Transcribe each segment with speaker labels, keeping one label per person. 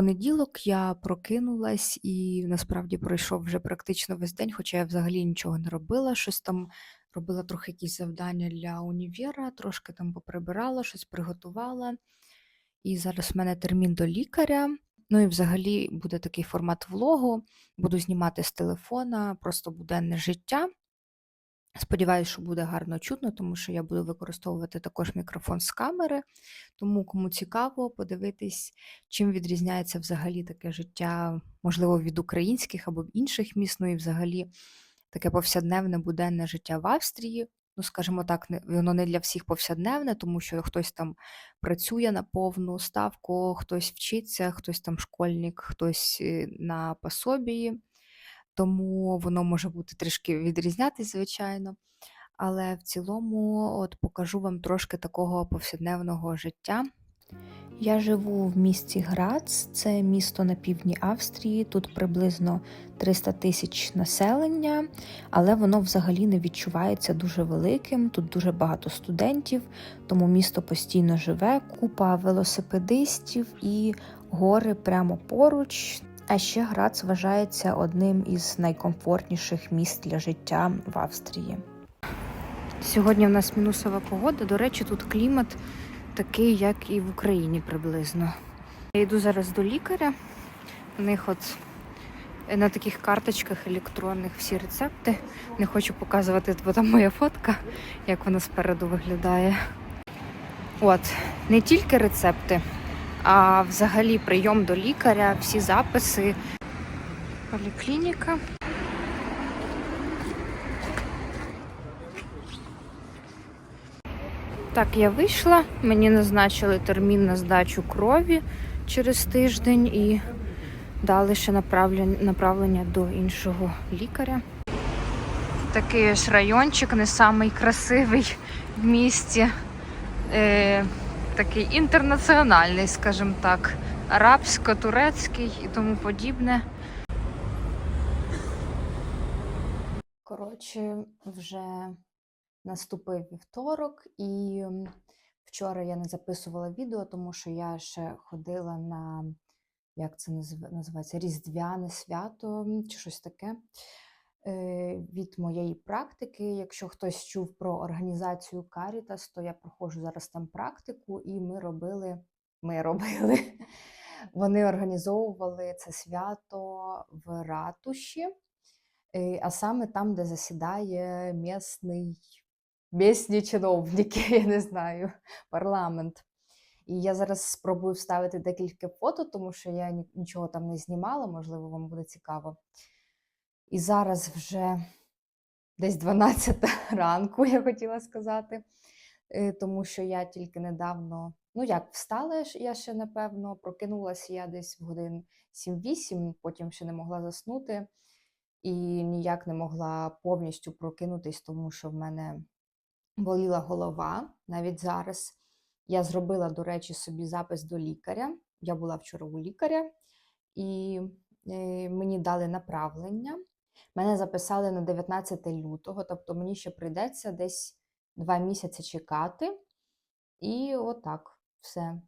Speaker 1: Понеділок, я прокинулась і насправді пройшов вже практично весь день, хоча я взагалі нічого не робила. Щось там робила трохи якісь завдання для універа, трошки там поприбирала, щось приготувала. І зараз в мене термін до лікаря. Ну і взагалі буде такий формат влогу. Буду знімати з телефона, просто буденне життя. Сподіваюсь, що буде гарно чутно, тому що я буду використовувати також мікрофон з камери. Тому кому цікаво подивитись, чим відрізняється взагалі таке життя, можливо, від українських або інших міст, ну і взагалі таке повсякденне буденне життя в Австрії. Ну, скажімо так, воно не для всіх повсякденне, тому що хтось там працює на повну ставку, хтось вчиться, хтось там школьник, хтось е, на пособії тому воно може бути трішки відрізнятись, звичайно. Але в цілому, от покажу вам трошки такого повсякденного життя. Я живу в місті Грац, це місто на півдні Австрії. Тут приблизно 300 тисяч населення, але воно взагалі не відчувається дуже великим. Тут дуже багато студентів, тому місто постійно живе, купа велосипедистів і гори прямо поруч. А ще Грац вважається одним із найкомфортніших міст для життя в Австрії. Сьогодні в нас мінусова погода. До речі, тут клімат такий, як і в Україні приблизно. Я йду зараз до лікаря. У них от на таких карточках електронних всі рецепти. Не хочу показувати, бо там моя фотка, як вона спереду виглядає. От, не тільки рецепти, а взагалі прийом до лікаря, всі записи. Поліклініка. Так, я вийшла, мені назначили термін на здачу крові через тиждень і дали ще направлення, до іншого лікаря. Такий ось райончик, не самий красивий в місті. Такий інтернаціональний, скажімо так, арабсько-турецький і тому подібне. Коротше, вже наступив вівторок, і вчора я не записувала відео, тому що я ще ходила на, як це називається, Різдвяне свято чи щось таке. Е, Від моєї практики, якщо хтось чув про організацію Caritas, то я проходжу зараз там практику, і ми робили, ми робили, вони організовували це свято в ратуші, е, а саме там, де засідає місний, місні чиновники, я не знаю, парламент. І я зараз спробую вставити декілька фото, тому що я нічого там не знімала, можливо, вам буде цікаво. І зараз вже десь 12 ранку, я хотіла сказати, е, тому що я тільки недавно, ну як, встала я ще, напевно, прокинулася я десь в годин 7-8, потім ще не могла заснути і ніяк не могла повністю прокинутись, тому що в мене боліла голова навіть зараз. Я зробила, до речі, собі запис до лікаря. Я була вчора у лікаря, і е, мені дали направлення. Мене записали на 19 лютого, тобто мені ще прийдеться десь два місяці чекати. І отак все.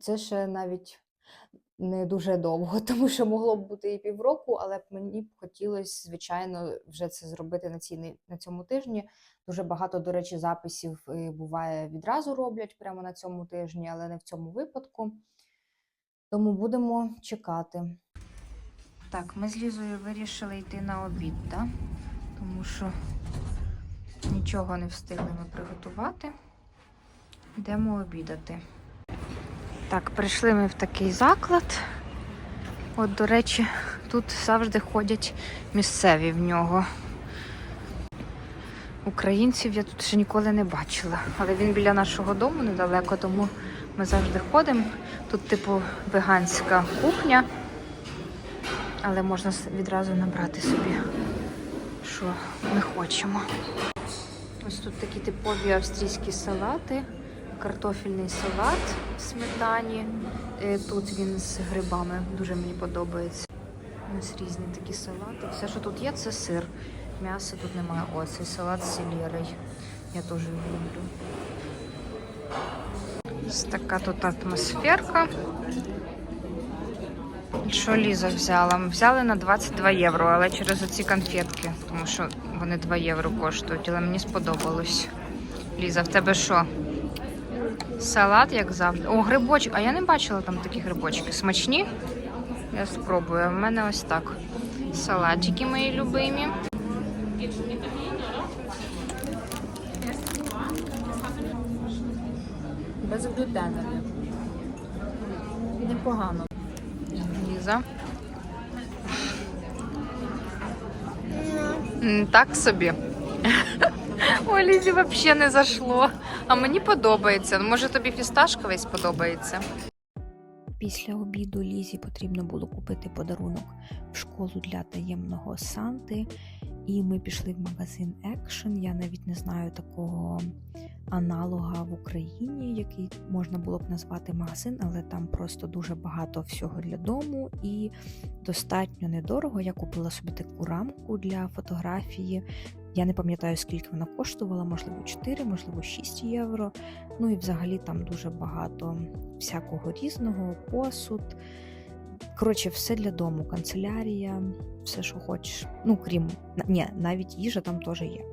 Speaker 1: Це ще навіть не дуже довго, тому що могло б бути і півроку, але б мені б хотілося, звичайно, вже це зробити на, цій, на цьому тижні. Дуже багато, до речі, записів е, буває відразу роблять прямо на цьому тижні, але не в цьому випадку. Тому будемо чекати. Так, ми з Лізою вирішили йти на обід, так? тому що нічого не встигли ми приготувати. Йдемо обідати. Так, прийшли ми в такий заклад. От, до речі, тут завжди ходять місцеві в нього. Українців я тут ще ніколи не бачила, але він біля нашого дому недалеко, тому ми завжди ходимо. Тут, типу, веганська кухня, але можна відразу набрати собі, що ми хочемо. Ось тут такі типові австрійські салати, картофельний салат в сметані. Е, Тут він з грибами, дуже мені подобається. Ось різні такі салати. Все, що тут є, це сир. М'яса тут немає. О, цей салат з селерою. Я теж його люблю. Ось така тут атмосферка. Що Ліза взяла? Ми взяли на 22 євро, але через оці конфетки, тому що вони 2 євро коштують, але мені сподобалось. Ліза, в тебе що? Салат, як завжди. О, грибочки. А я не бачила там такі грибочки. Смачні? Я спробую. А в мене ось так. Салатики мої любимі.
Speaker 2: Без Безглютенові. Непогано.
Speaker 1: Ліза. Так собі. Ой, Лізі взагалі не зашло. А мені подобається. Ну, Може тобі фісташковий сподобається.
Speaker 3: Після обіду Лізі потрібно було купити подарунок в школу для таємного Санти, і ми пішли в магазин Action. Я навіть не знаю такого аналога в Україні, який можна було б назвати магазин, але там просто дуже багато всього для дому і достатньо недорого. Я купила собі таку рамку для фотографії. Я не пам'ятаю, скільки вона коштувала, можливо, 4, можливо, 6 євро. Ну і взагалі там дуже багато всякого різного, посуд. Коротше, все для дому, канцелярія, все, що хочеш. Ну, крім ні, навіть їжа там теж є.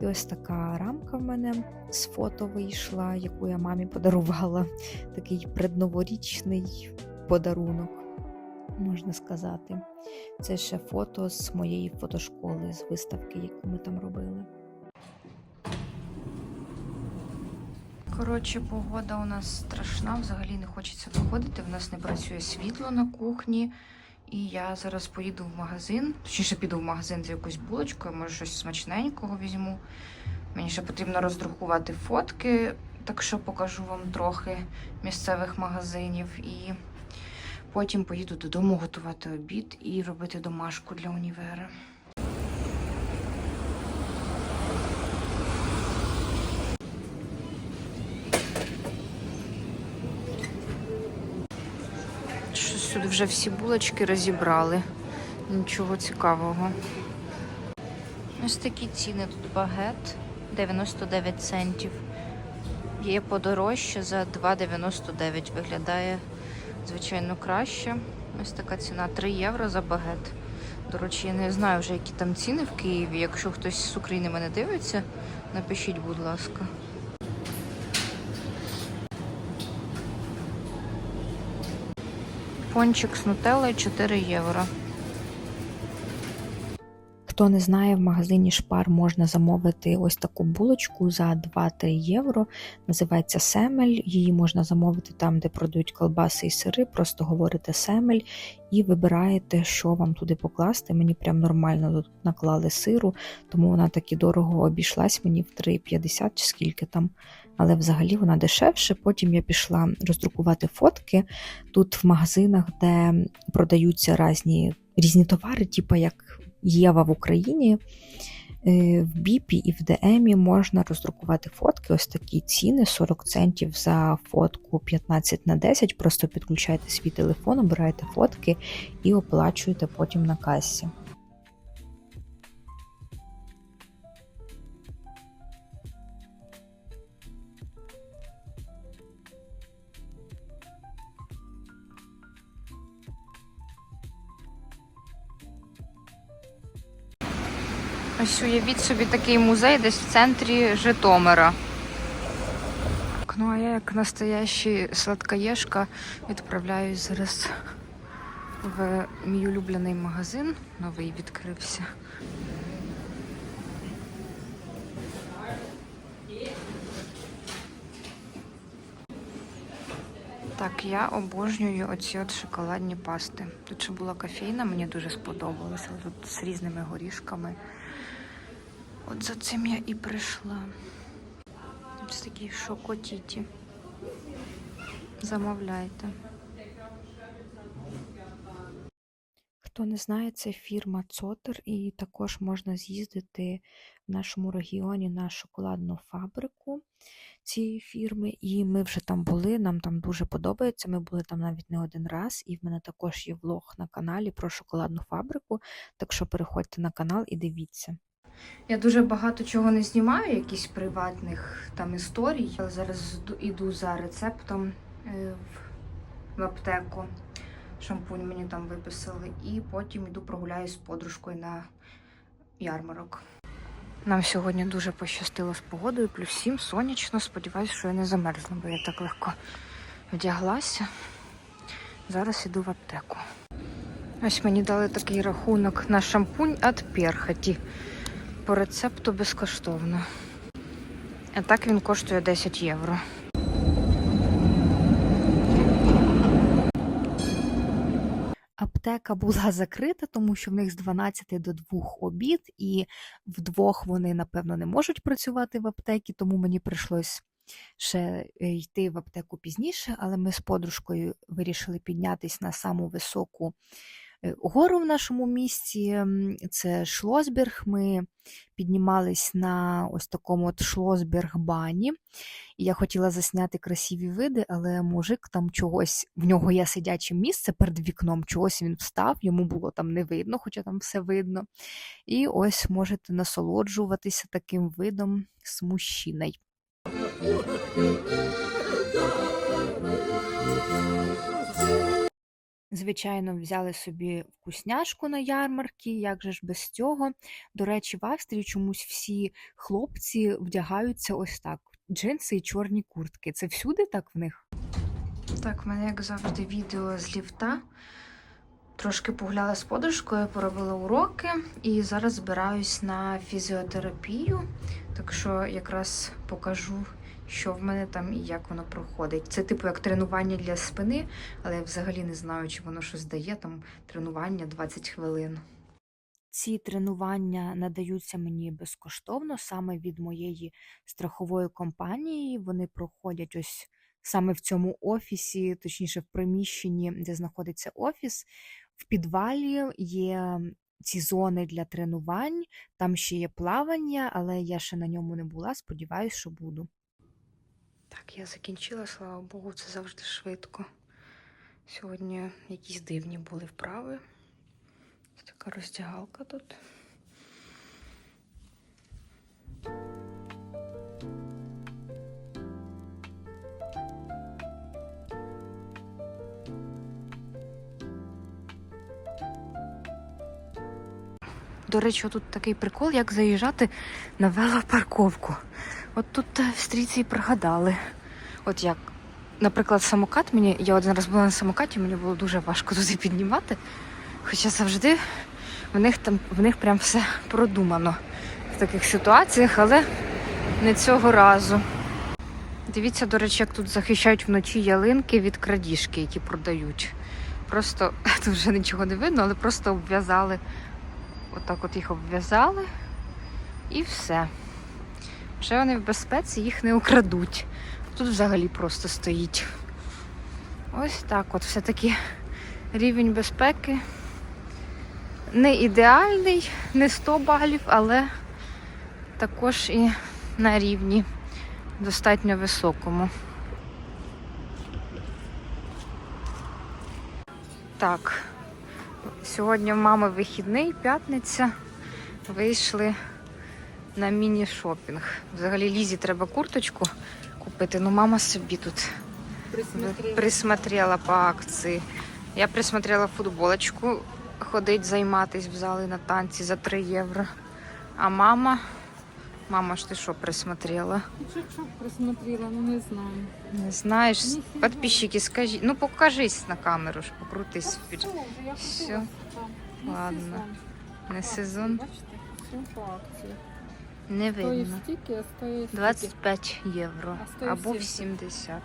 Speaker 3: І ось така рамка в мене з фото вийшла, яку я мамі подарувала. Такий предноворічний подарунок, можна сказати. Це ще фото з моєї фотошколи, з виставки, яку ми там робили.
Speaker 1: Коротше, погода у нас страшна, взагалі не хочеться виходити. В нас не працює світло на кухні. І я зараз поїду в магазин. Точніше, піду в магазин за якоюсь булочкою, може щось смачненького візьму. Мені ще потрібно роздрукувати фотки, так що покажу вам трохи місцевих магазинів. І потім поїду додому готувати обід і робити домашку для універа. Щось тут вже всі булочки розібрали. Нічого цікавого. Ось такі ціни тут багет 99 центів. Є подорожче за 2,99 виглядає, звичайно, краще. Ось така ціна 3 євро за багет. До речі, я не знаю вже, які там ціни в Києві. Якщо хтось з України мене дивиться, напишіть, будь ласка. Пончик з нутеллою 4 євро.
Speaker 3: Хто не знає, в магазині Шпар можна замовити ось таку булочку за 2-3 євро. Називається семель. Її можна замовити там, де продають колбаси і сири. Просто говорите семель і вибираєте, що вам туди покласти. Мені прям нормально тут наклали сиру, тому вона таки дорого обійшлась мені в 3,50 чи скільки там. Але взагалі вона дешевше. Потім я пішла роздрукувати фотки тут в магазинах, де продаються різні, різні товари, типу як Єва в Україні. Е, В Біпі і в ДМі можна роздрукувати фотки. Ось такі ціни: 40 центів за фотку 15 на 10. Просто підключайте свій телефон, обираєте фотки і оплачуєте потім на касі.
Speaker 1: Ось уявіть собі такий музей десь в центрі Житомира. Ну, а я як настоящий сладкоєшка відправляюсь зараз в мій улюблений магазин. Новий відкрився. Так, я обожнюю оці от шоколадні пасти. Тут ще була кофейна, мені дуже сподобалося. Тут з різними горішками. От за цим я і прийшла. Ось такі шокотіті. Замовляйте.
Speaker 3: Хто не знає, це фірма Цотер, і також можна з'їздити в нашому регіоні на шоколадну фабрику цієї фірми. І ми вже там були, нам там дуже подобається. Ми були там навіть не один раз, і в мене також є влог на каналі про шоколадну фабрику. Так що переходьте на канал і дивіться.
Speaker 1: Я дуже багато чого не знімаю, якісь приватних там історій. Але зараз іду за рецептом е, в аптеку, шампунь мені там виписали, і потім йду прогуляюсь з подружкою на ярмарок. Нам сьогодні дуже пощастило з погодою, плюс 7, сонячно. Сподіваюсь, що я не замерзла, бо я так легко вдяглася. Зараз іду в аптеку. Ось мені дали такий рахунок на шампунь від перхоті. По рецепту безкоштовно. А так він коштує 10 євро.
Speaker 3: Аптека була закрита, тому що в них з 12 до 2 обід, і вдвох вони, напевно, не можуть працювати в аптекі, тому мені прийшлось ще е, йти в аптеку пізніше, але ми з подружкою вирішили піднятися на саму високу е, гору в нашому місті. Це Шлосберг. Ми піднімались на ось такому от Шлосберг-бані. І я хотіла засняти красиві види, але мужик там чогось, в нього є сидяче місце перед вікном, чогось він встав, йому було там не видно, хоча там все видно. І ось можете насолоджуватися таким видом з мужчиною. Звичайно, взяли собі вкусняшку на ярмарки, як же ж без цього. До речі, в Австрії чомусь всі хлопці вдягаються ось так: джинси і чорні куртки. Це всюди так в них?
Speaker 1: Так, в мене, як завжди, відео з ліфта. Трошки погуляла з подружкою, поробила уроки і зараз збираюсь на фізіотерапію. Так що якраз покажу, що в мене там і як воно проходить. Це типу як тренування для спини, але я взагалі не знаю, чи воно щось дає. Там тренування 20 хвилин.
Speaker 3: Ці тренування надаються мені безкоштовно саме від моєї страхової компанії. Вони проходять ось саме в цьому офісі, точніше, в приміщенні, де знаходиться офіс. В підвалі є ці зони для тренувань, там ще є плавання, але я ще на ньому не була. Сподіваюсь, що буду.
Speaker 1: Так, я закінчила, слава Богу, це завжди швидко. Сьогодні якісь дивні були вправи. Ось така роздягалка тут. До речі, тут такий прикол, як заїжджати на велопарковку. От тут е, в стрійці і пригадали. От як, наприклад, самокат мені, я один раз була на самокаті, мені було дуже важко туди піднімати. Хоча завжди в них там в них прям все продумано в таких ситуаціях, але не цього разу. Дивіться, до речі, як тут захищають вночі ялинки від крадіжки, які продають. Просто тут вже нічого не видно, але просто обв'язали. Отак от їх обв'язали і все. Вже вони в безпеці, їх не украдуть. Тут взагалі просто стоїть. Ось так от все-таки рівень безпеки не ідеальний, не 100 балів, але також і на рівні достатньо високому. Так, сьогодні в мами вихідний, п'ятниця. Вийшли на міні-шопінг. Взагалі Лізі треба курточку купити, ну мама собі тут присмотрела по акції. Я присмотрела футболочку, ходить займатись в зали на танці за 3 євро. А мама, мама ж ти що присмотрела?
Speaker 2: Чуть-чуть просмотрела, ну не знаю.
Speaker 1: Не знаєш,
Speaker 2: Ніфіга.
Speaker 1: підписчики, скажи, ну покажись на камеру ж, покрутись.
Speaker 2: Та все, я. Не
Speaker 1: Ладно. Не сезон,
Speaker 2: Бачите, все по акції.
Speaker 1: Не видно.
Speaker 2: стільки, а стоїть стільки.
Speaker 1: 25 євро
Speaker 2: А
Speaker 1: або в
Speaker 2: 70.
Speaker 1: 70.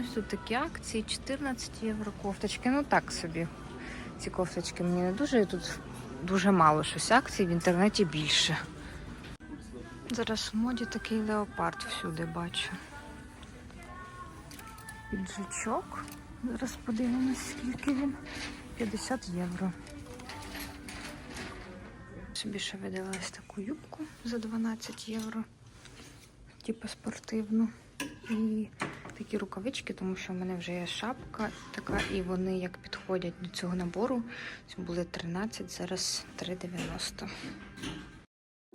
Speaker 1: Ось тут такі акції, 14 євро кофточки. Ну так собі. Ці кофточки мені не дуже. І тут дуже мало щось акцій, в інтернеті більше. Зараз в моді такий леопард всюди бачу. Піджачок. Зараз подивимось, скільки він. 50 євро. Собі ще видала таку юбку за 12 євро. Типу спортивну. І такі рукавички, тому що в мене вже є шапка така, і вони як підходять до цього набору. Це були 13, зараз 3,90.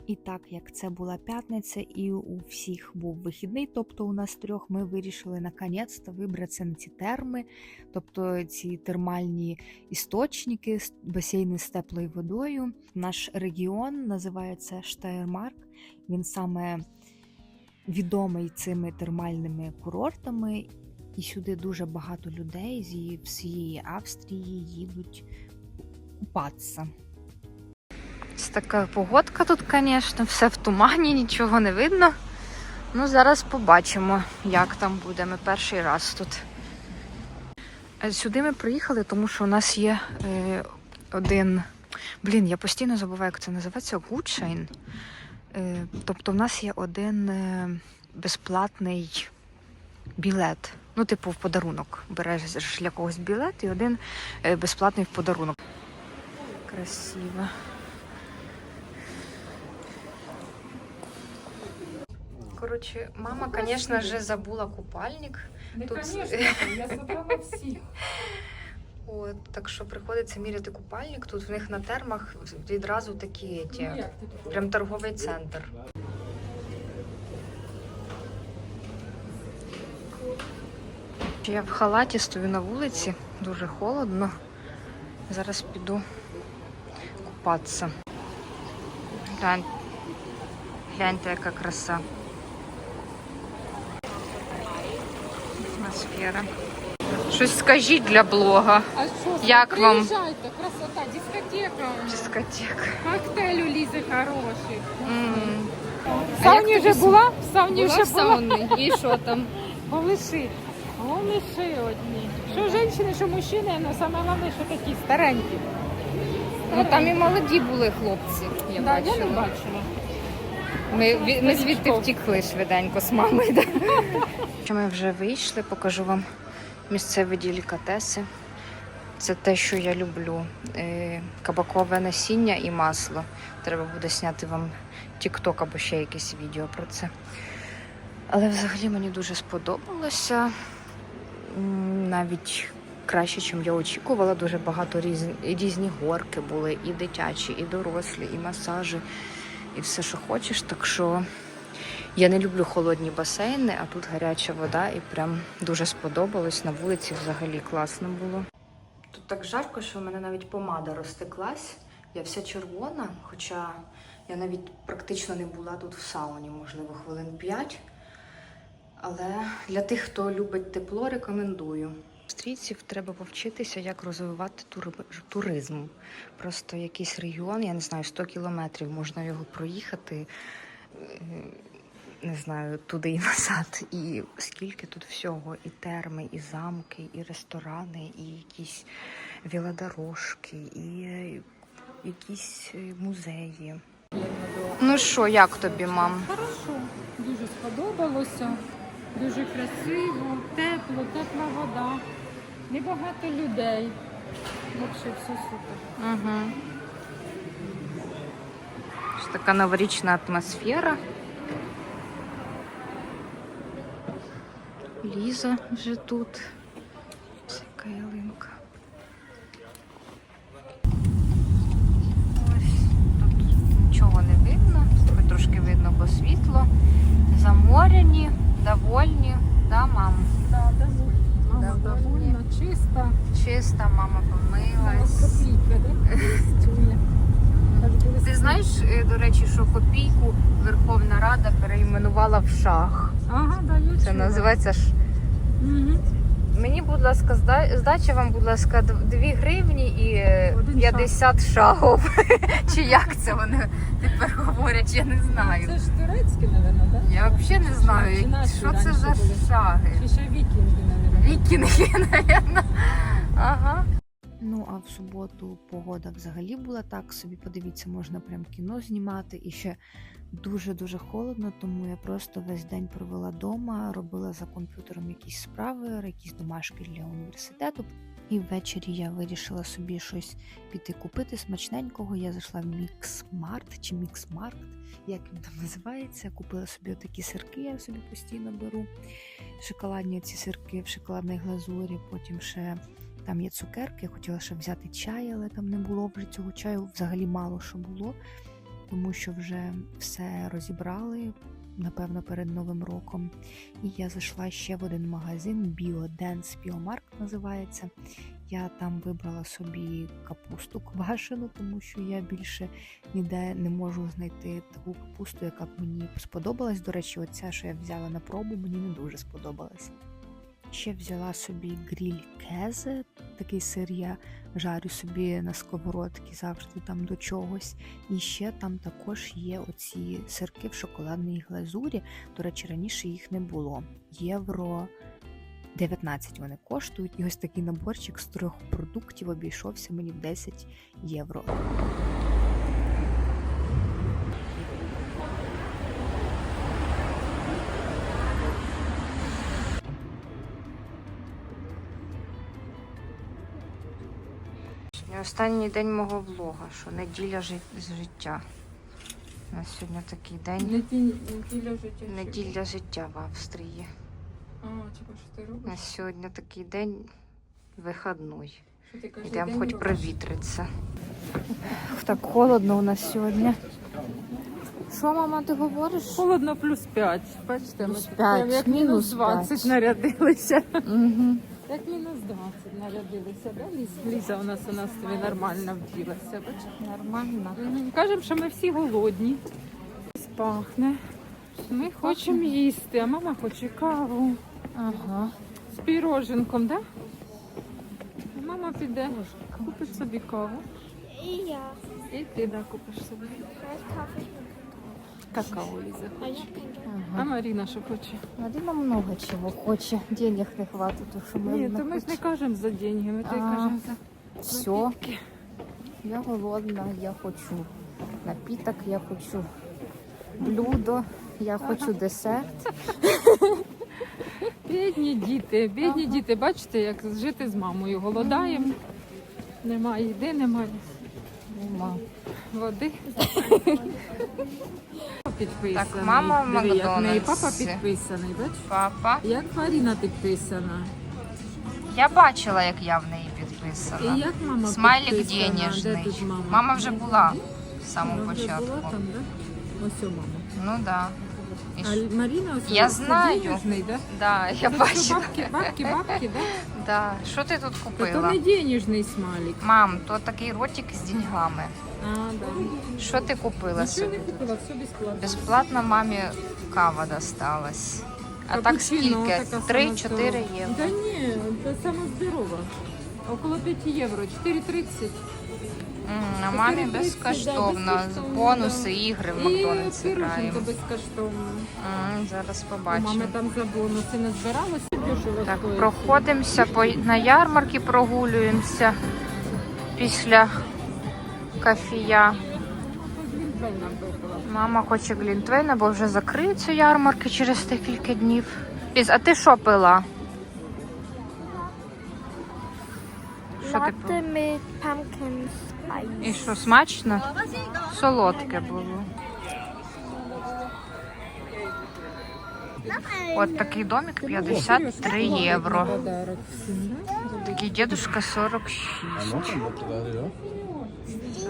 Speaker 3: І так як це була п'ятниця, і у всіх був вихідний, тобто у нас трьох, ми вирішили наконець-то вибратися на ці терми, тобто ці термальні істочники, басейни з теплою водою. Наш регіон називається Штайрмарк. Він саме відомий цими термальними курортами, і сюди дуже багато людей зі всієї Австрії їдуть купатися.
Speaker 1: Така погодка тут, звісно, все в тумані, нічого не видно. Ну, зараз побачимо, як там буде. Ми перший раз тут. Е, Сюди ми приїхали, тому що у нас є е, один. Блін, я постійно забуваю, як це називається Гудшайн. Е, тобто, в нас є один е, безплатний білет. Ну, типу, в подарунок. Береш для когось білет і один е, безплатний в подарунок. Красиво. Коротше, мама, звісно ж, забула купальник.
Speaker 2: Не,
Speaker 1: Тут-
Speaker 2: конечно, я забрала всіх.
Speaker 1: От, так що приходиться міряти купальник. Тут в них на термах відразу такі ті,
Speaker 2: Ну,
Speaker 1: прям торговий центр. Я в халаті стою на вулиці, дуже холодно. Зараз піду купатися. Гляньте, яка краса. Атмосфера. Щось скажіть для блога.
Speaker 2: А що,
Speaker 1: Як вам?
Speaker 2: приїжджайте, красота, дискотека.
Speaker 1: Дискотека.
Speaker 2: Коктейль у Лізи хороший.
Speaker 1: М.
Speaker 2: В сауні вже була? В сауні
Speaker 4: Була
Speaker 2: вже
Speaker 4: в
Speaker 2: була?
Speaker 4: сауні. І що там?
Speaker 2: Голиши. Голиши одні. Що жінки, що мужчини, але саме головне, що такі старенькі.
Speaker 4: Ну там і молоді були хлопці. Я
Speaker 2: да, я не
Speaker 4: бачила.
Speaker 2: бачила.
Speaker 4: Ми, ми звідти втікли швиденько з мамою. Да?
Speaker 1: Ми вже вийшли, покажу вам місцеві делікатеси. Це те, що я люблю. Е, Кабакове насіння і масло. Треба буде зняти вам TikTok або ще якесь відео про це. Але взагалі мені дуже сподобалося. Навіть краще, ніж я очікувала. Дуже багато різні, різні горки були, і дитячі, і дорослі, і масажі, і все, що хочеш. Так що я не люблю холодні басейни, а тут гаряча вода, і прям дуже сподобалось. На вулиці взагалі класно було. Тут так жарко, що в мене навіть помада розтеклась. Я вся червона, хоча я навіть практично не була тут в сауні, можливо, хвилин 5. Але для тих, хто любить тепло, рекомендую. Австрійців треба повчитися, як розвивати тур- туризм. Просто якийсь регіон, я не знаю, 100 кілометрів можна його проїхати. Не знаю, туди і назад. І скільки тут всього: і терми, і замки, і ресторани, і якісь велодорожки, і е, якісь е, музеї. Ну що, як тобі, мам?
Speaker 2: Хорошо, дуже сподобалося. Дуже красиво, тепло, тепла вода. Небагато людей. Взагалі все супер.
Speaker 1: Угу. Така новорічна атмосфера. Ліза вже тут. Ось ялинка. Ось тут нічого не видно, хоч трошки видно, бо світло. Заморяні, довольні. Да, мам?
Speaker 2: Да, довольна.
Speaker 1: Довольна.
Speaker 2: чиста.
Speaker 1: Чиста, мама помилась.
Speaker 2: Так
Speaker 1: Ти знаєш, е, до речі, що копійку Верховна Рада перейменувала в шах.
Speaker 2: Ага, да, я
Speaker 1: Це
Speaker 2: чула.
Speaker 1: називається ж.
Speaker 2: Мгм.
Speaker 1: Мені, будь ласка, здача вам, будь ласка, 2 гривні і е, 50 шагов. Чи як це вони тепер говорять, я не знаю.
Speaker 2: Це ж турецьке, мабуть, да?
Speaker 1: Я взагалі не знаю, що це за шаги.
Speaker 2: Чи ще. Вікінги, мабуть.
Speaker 1: Ага.
Speaker 3: Ну а в суботу погода взагалі була так собі. Подивіться, можна прям кіно знімати і ще дуже-дуже холодно, тому я просто весь день провела вдома, робила за комп'ютером якісь справи, якісь домашки для університету. І ввечері я вирішила собі щось піти купити смачненького. Я зайшла в Міксмарт чи Міксмарт, як він там називається. Купила собі такі сирки, я собі постійно беру. Шоколадні ці сирки в шоколадній глазурі, потім ще там є цукерки. Я хотіла ще взяти чай, але там не було вже цього чаю. Взагалі мало що було. тому що вже все розібрали, напевно, перед Новим роком. І я зайшла ще в один магазин BioDance Biomark називається. Я там вибрала собі капусту квашену, тому що я більше ніде не можу знайти таку капусту, яка б мені сподобалась. До речі, оця, що я взяла на пробу, мені не дуже сподобалась. Ще взяла собі гріль кезе, такий сир я жарю собі на сковородці завжди там до чогось. І ще там також є оці сирки в шоколадній глазурі. До речі, раніше їх не було. Євро 19 вони коштують. І ось такий наборчик з трьох продуктів обійшовся мені в 10 євро.
Speaker 1: Останній день мого влога, що неділя життя. У нас сьогодні такий день.
Speaker 2: Неділя життя.
Speaker 1: Неділя життя в Австрії.
Speaker 2: А, чого що ти
Speaker 1: У нас сьогодні такий день вихідний. Йдемо хоч провітритися. Так холодно у нас сьогодні. Що, мама, ти говориш?
Speaker 2: Холодно плюс 5. Бачите,
Speaker 1: Плюс
Speaker 2: ми
Speaker 1: п'ять,
Speaker 2: як
Speaker 1: мінус
Speaker 2: мінус 20
Speaker 1: п'ять.
Speaker 2: нарядилися.
Speaker 1: Угу.
Speaker 2: Як мінус 20 нарядилися, да? Ліз? Ліза у нас у нас тобі нормально вділася. Бачиш?
Speaker 1: Нормально.
Speaker 2: Кажемо, що ми всі голодні. Пахне. Ми хочемо їсти, а мама хоче каву
Speaker 1: Ага.
Speaker 2: з піроженком? Да? Мама піде, купить собі каву.
Speaker 5: І я.
Speaker 2: І ти да, купиш собі.
Speaker 5: Кафе.
Speaker 2: Какао Ліза
Speaker 5: А я.
Speaker 2: А
Speaker 1: ага.
Speaker 2: Маріна що хоче?
Speaker 1: Марина много чого хоче. Денег не хватить, то що ми
Speaker 2: Ні, то ми ж не кажемо за деньги, ми то й
Speaker 1: А.
Speaker 2: кажемо за
Speaker 1: Все. Я голодна, я хочу напіток, я хочу блюдо, я хочу десерт.
Speaker 2: Бідні діти, бідні
Speaker 1: Ага.
Speaker 2: діти, бачите, як жити з мамою. Голодаємо, немає їди, немає
Speaker 1: Нема.
Speaker 2: води. Підписаний.
Speaker 1: Так, мама в
Speaker 2: Диви, як в неї папа підписаний, бач?
Speaker 1: Папа.
Speaker 2: Як Маріна підписана.
Speaker 1: Я бачила, як я в неї
Speaker 2: І
Speaker 1: підписана.
Speaker 2: як мама
Speaker 1: Смайлик
Speaker 2: підписана. Де
Speaker 1: денежний.
Speaker 2: тут мама?
Speaker 1: Мама вже була з самого
Speaker 2: Вона вже
Speaker 1: початку.
Speaker 2: була там, да? Ось о, мама.
Speaker 1: Ну так. Да. І ж-
Speaker 2: А Маріна ось
Speaker 1: Я знаю.
Speaker 2: денежний, да?
Speaker 1: Да, я
Speaker 2: Це що,
Speaker 1: бачила.
Speaker 2: Бабки, бабки, бабки, да?
Speaker 1: Да. Що ти тут
Speaker 2: Та то
Speaker 1: купила?
Speaker 2: не денежний смайлик.
Speaker 1: Мам, то такий ротик з деньгами.
Speaker 2: А, да.
Speaker 1: Що ти купила
Speaker 2: Нічого
Speaker 1: собі?
Speaker 2: не купила, все безплатно.
Speaker 1: Безплатно мамі кава досталась. А так
Speaker 2: Капучино,
Speaker 1: скільки?
Speaker 2: така сама
Speaker 1: 3-4
Speaker 2: здорова.
Speaker 1: євро.
Speaker 2: Да ні, це саме здорово. Около 5 євро, 4,30.
Speaker 1: М, А мамі
Speaker 2: 4,30,
Speaker 1: безкоштовно.
Speaker 2: да, безкоштовно,
Speaker 1: Бонуси,
Speaker 2: да.
Speaker 1: ігри в
Speaker 2: І
Speaker 1: Макдональдсі
Speaker 2: пироженка
Speaker 1: граємо.
Speaker 2: безкоштовно.
Speaker 1: М, Зараз
Speaker 2: У Мами там за бонуси не збиралися. Дешево
Speaker 1: Так,
Speaker 2: стоїть.
Speaker 1: проходимося по, на ярмарки, прогулюємося після кафія. Мама хоче глінтвейна, бо вже закриються ярмарки через декілька днів. Ліз, а ти що пила? Що ти пила?
Speaker 5: Latte pumpkin spice.
Speaker 1: І що, смачно? Солодке було. От такий домик 53 євро. Такий дедушка 46.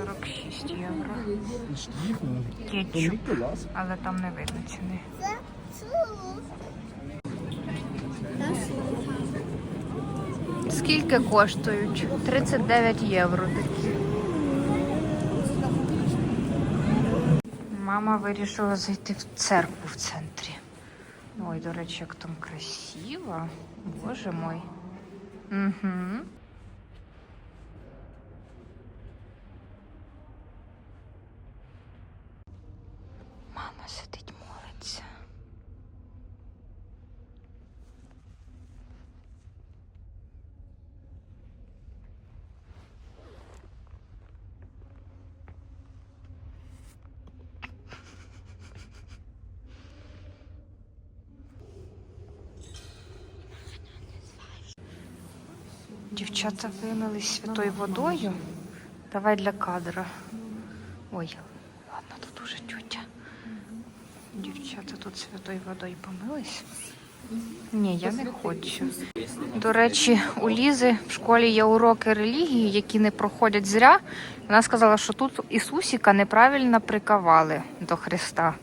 Speaker 1: 46 євро. Кетчуп, але там не видно ціни. Скільки коштують? 39 євро такі. Мама вирішила зайти в церкву в центрі. Ой, до речі, як там красиво. Боже мой. Угу. Дівчата вимились святою водою. Давай для кадра. Ой, ладно, тут уже тютя. Дівчата тут святою водою помились. Ні, я не хочу. До речі, у Лізи в школі є уроки релігії, які не проходять зря. Вона сказала, що тут Ісусіка неправильно прикавали до Христа.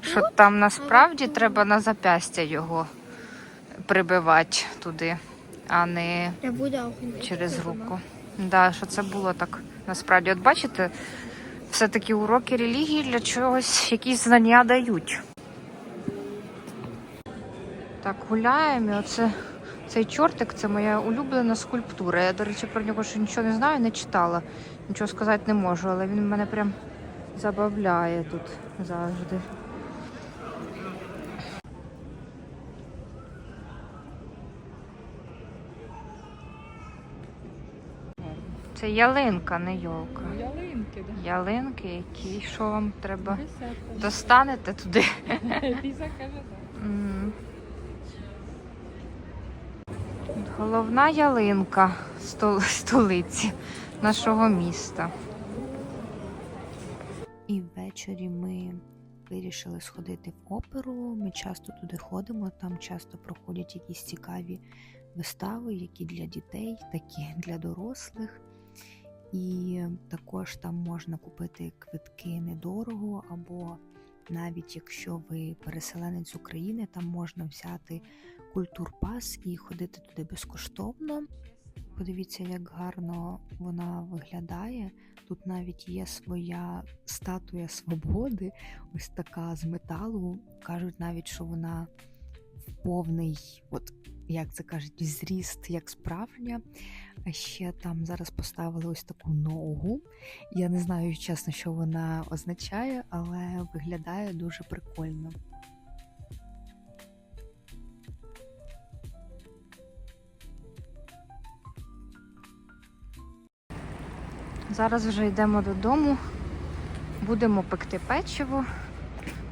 Speaker 1: Що там насправді треба на запястя його прибивати туди, а не через руку. Да, що це було так насправді. От бачите, все-таки уроки релігії для чогось якісь знання дають. Так, гуляємо. і Оце цей чортик це моя улюблена скульптура. Я, до речі, про нього ще нічого не знаю, не читала. Нічого сказати не можу, але він мене прям забавляє тут завжди. Це ялинка, не йолка.
Speaker 2: Ялинки, да.
Speaker 1: Ялинки, які що вам треба?
Speaker 2: Десятка.
Speaker 1: Достанете туди.
Speaker 2: Ліза каже, так.
Speaker 1: Головна ялинка стол- столиці нашого міста.
Speaker 6: І ввечері ми вирішили сходити в оперу. Ми часто туди ходимо, там часто проходять якісь цікаві вистави, які для дітей, такі для дорослих. І також там можна купити квитки недорого, або навіть якщо ви переселенець України, там можна взяти культурпас і ходити туди безкоштовно. Подивіться, як гарно вона виглядає. Тут навіть є своя статуя свободи, ось така з металу. Кажуть навіть, що вона в повний, як це кажуть, зріст, як справжня. А ще там зараз поставили ось таку ногу. Я не знаю, чесно, що вона означає, але виглядає дуже прикольно.
Speaker 1: Зараз вже йдемо додому, будемо пекти печиво.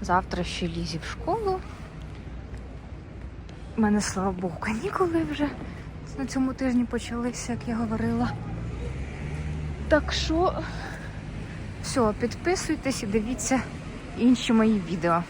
Speaker 1: Завтра ще лізі в школу. У мене, слава Богу, канікули вже на цьому тижні почалися, як я говорила. Так що, все, підписуйтесь і дивіться інші мої відео.